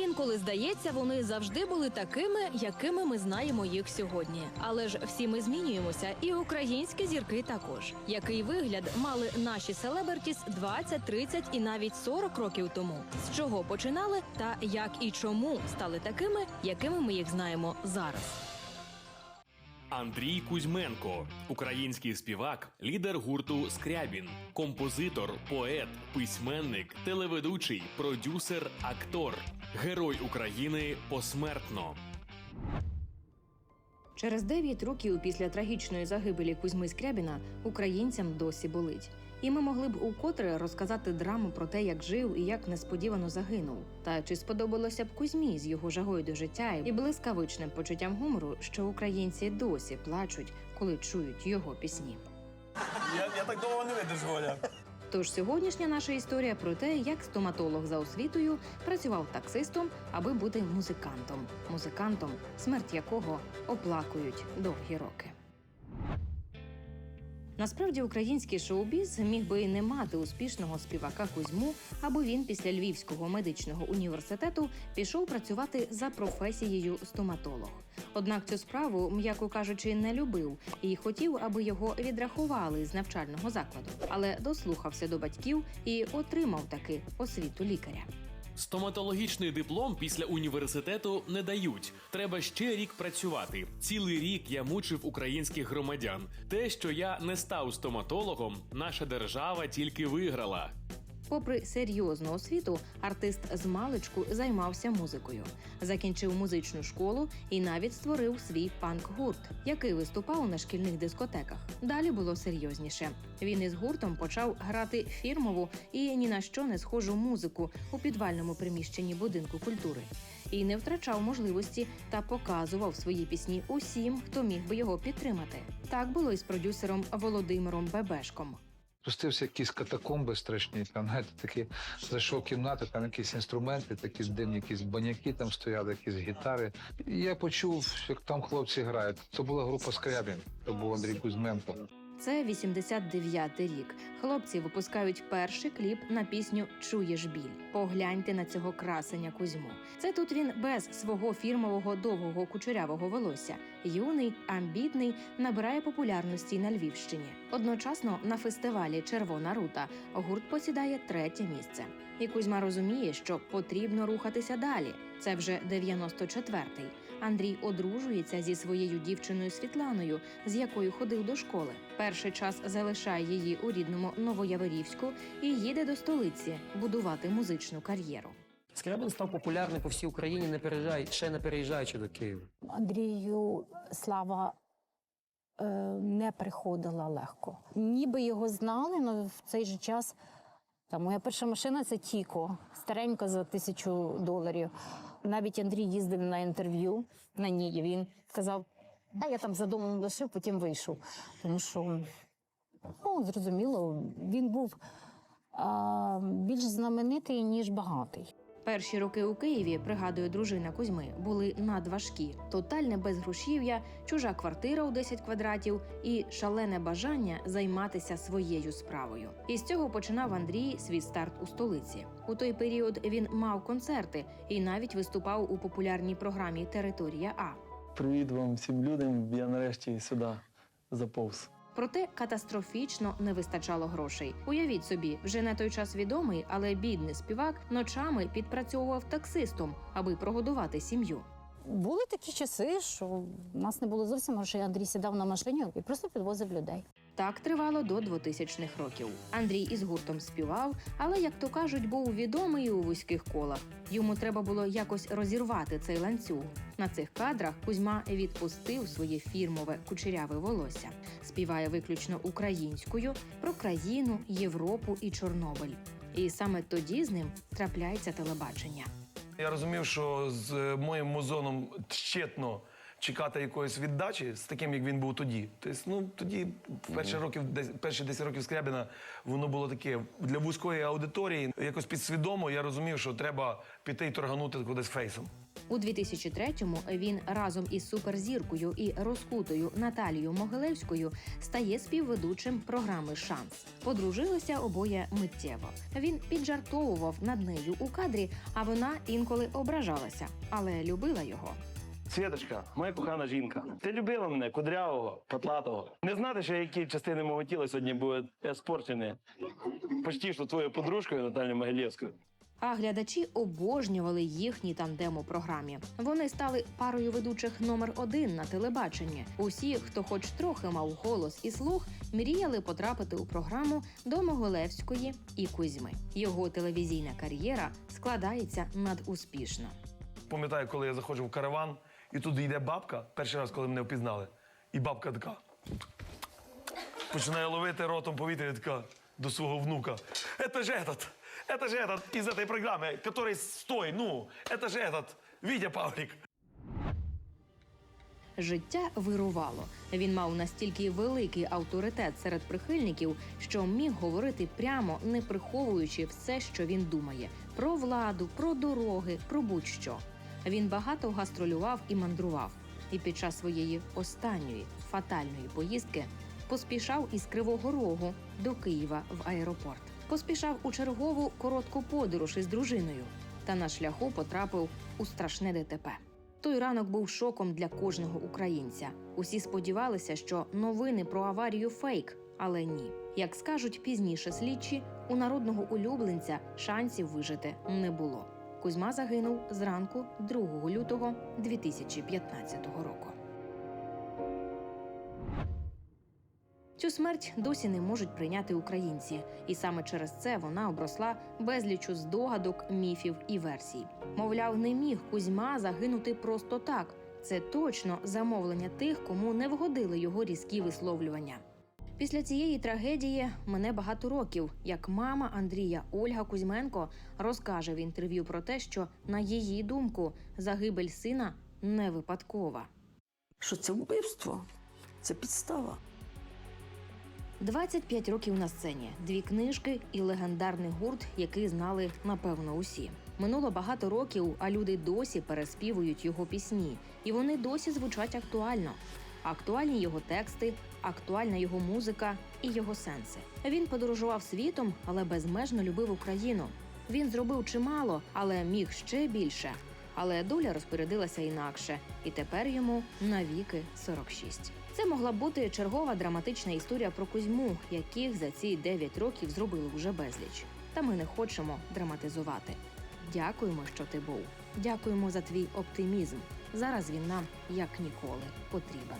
Інколи здається, вони завжди були такими, якими ми знаємо їх сьогодні. Але ж всі ми змінюємося, і українські зірки також. Який вигляд мали наші селебертіс 20, 30 і навіть 40 років тому? З чого починали, та як і чому стали такими, якими ми їх знаємо зараз? Андрій Кузьменко, український співак, лідер гурту Скрябін, композитор, поет, письменник, телеведучий, продюсер, актор, герой України посмертно. Через 9 років після трагічної загибелі Кузьми Скрябіна українцям досі болить. І ми могли б укотре розказати драму про те, як жив і як несподівано загинув. Та чи сподобалося б Кузьмі з його жагою до життя і блискавичним почуттям гумору, що українці досі плачуть, коли чують його пісні? Я, я так довго не видержу, Оля. Тож сьогоднішня наша історія про те, як стоматолог за освітою працював таксистом, аби бути музикантом, музикантом, смерть якого оплакують довгі роки. Насправді український шоу-біз міг би і не мати успішного співака Кузьму, аби він після Львівського медичного університету пішов працювати за професією стоматолог. Однак цю справу, м'яко кажучи, не любив і хотів, аби його відрахували з навчального закладу, але дослухався до батьків і отримав таки освіту лікаря. Стоматологічний диплом після університету не дають. Треба ще рік працювати. Цілий рік я мучив українських громадян. Те, що я не став стоматологом, наша держава тільки виграла. Попри серйозну освіту, артист з маличку займався музикою, закінчив музичну школу і навіть створив свій панк-гурт, який виступав на шкільних дискотеках. Далі було серйозніше. Він із гуртом почав грати фірмову і ні на що не схожу музику у підвальному приміщенні будинку культури. І не втрачав можливості та показував свої пісні усім, хто міг би його підтримати. Так було і з продюсером Володимиром Бебешком. Спустився якісь катакомби страшні, там знаєте, такі зайшов кімнати, там якісь інструменти, такі дивні, якісь баняки там стояли, якісь гітари. І я почув, як там хлопці грають. Це була група Скрябін, це був Андрій Кузьменко. Це 89-й рік. Хлопці випускають перший кліп на пісню Чуєш біль. Погляньте на цього красення Кузьму. Це тут він без свого фірмового довгого кучерявого волосся. Юний, амбітний, набирає популярності на Львівщині. Одночасно на фестивалі Червона рута гурт посідає третє місце. І Кузьма розуміє, що потрібно рухатися далі. Це вже 94-й. Андрій одружується зі своєю дівчиною Світланою, з якою ходив до школи. Перший час залишає її у рідному Новояворівську і їде до столиці будувати музичну кар'єру. Скрябін став популярний по всій Україні, не переїжджай, ще не переїжджаючи до Києва. Андрію слава е, не приходила легко. Ніби його знали, але в цей же час там, моя перша машина це Тіко, старенька за тисячу доларів. Навіть Андрій їздив на інтерв'ю на ній. Він сказав, а я там за домом лишив, потім вийшов. Тому що, ну, зрозуміло, він був а, більш знаменитий, ніж багатий. Перші роки у Києві, пригадує дружина Кузьми, були надважкі: тотальне безгрошів'я, чужа квартира у 10 квадратів і шалене бажання займатися своєю справою. І з цього починав Андрій свій старт у столиці. У той період він мав концерти і навіть виступав у популярній програмі Територія А. Привіт вам всім людям. Я нарешті сюди заповз. Проте катастрофічно не вистачало грошей. Уявіть собі, вже на той час відомий, але бідний співак ночами підпрацьовував таксистом, аби прогодувати сім'ю. Були такі часи, що в нас не було зовсім грошей. Андрій сідав на машині і просто підвозив людей. Так тривало до 2000-х років. Андрій із гуртом співав, але, як то кажуть, був відомий у вузьких колах. Йому треба було якось розірвати цей ланцюг. На цих кадрах Кузьма відпустив своє фірмове кучеряве волосся, співає виключно українською про країну, Європу і Чорнобиль. І саме тоді з ним трапляється телебачення. Я розумів, що з е, моїм музоном щетно чекати якоїсь віддачі з таким, як він був тоді. Тобто, ну тоді перші років, десь- перші 10 років Скрябіна, воно було таке для вузької аудиторії. Якось підсвідомо я розумів, що треба піти і торганути кудись фейсом. У 2003-му він разом із суперзіркою і розкутою Наталією Могилевською стає співведучим програми Шанс. Подружилися обоє миттєво. Він піджартовував над нею у кадрі, а вона інколи ображалася, але любила його. Світочка, моя кохана жінка, ти любила мене кудрявого, потлатого. Не знати, що які частини мого тіла сьогодні були спорчені почти що твоєю подружкою Наталією Могилєвською. А глядачі обожнювали їхній тандем у програмі. Вони стали парою ведучих номер один на телебаченні. Усі, хто хоч трохи мав голос і слух, мріяли потрапити у програму до Могилевської і Кузьми. Його телевізійна кар'єра складається надуспішно. Пам'ятаю, коли я заходжу в караван, і тут йде бабка, перший раз, коли мене впізнали. І бабка така. Починає ловити ротом повітря і така до свого внука. Это же этот, это же этот из этой программы, который стой, ну, это же этот, Витя Павлик. Життя вирувало. Він мав настільки великий авторитет серед прихильників, що міг говорити прямо, не приховуючи все, що він думає: про владу, про дороги, про будь-що. Він багато гастролював і мандрував. І під час своєї останньої фатальної поїздки поспішав із Кривого Рогу до Києва в аеропорт. Поспішав у чергову коротку подорож із дружиною та на шляху потрапив у страшне ДТП. Той ранок був шоком для кожного українця. Усі сподівалися, що новини про аварію фейк, але ні. Як скажуть пізніше слідчі, у народного улюбленця шансів вижити не було. Кузьма загинув зранку 2 лютого 2015 року. Цю смерть досі не можуть прийняти українці, і саме через це вона обросла безлічу здогадок, міфів і версій. Мовляв, не міг Кузьма загинути просто так. Це точно замовлення тих, кому не вгодили його різкі висловлювання. Після цієї трагедії мене багато років, як мама Андрія Ольга Кузьменко розкаже в інтерв'ю про те, що на її думку загибель сина не випадкова. що це вбивство, це підстава. 25 років на сцені, дві книжки і легендарний гурт, який знали напевно усі. Минуло багато років, а люди досі переспівують його пісні, і вони досі звучать актуально. Актуальні його тексти, актуальна його музика і його сенси. Він подорожував світом, але безмежно любив Україну. Він зробив чимало, але міг ще більше. Але доля розпорядилася інакше, і тепер йому навіки 46. Це могла бути чергова драматична історія про Кузьму, яких за ці 9 років зробили вже безліч. Та ми не хочемо драматизувати. Дякуємо, що ти був. Дякуємо за твій оптимізм. Зараз він нам як ніколи потрібен.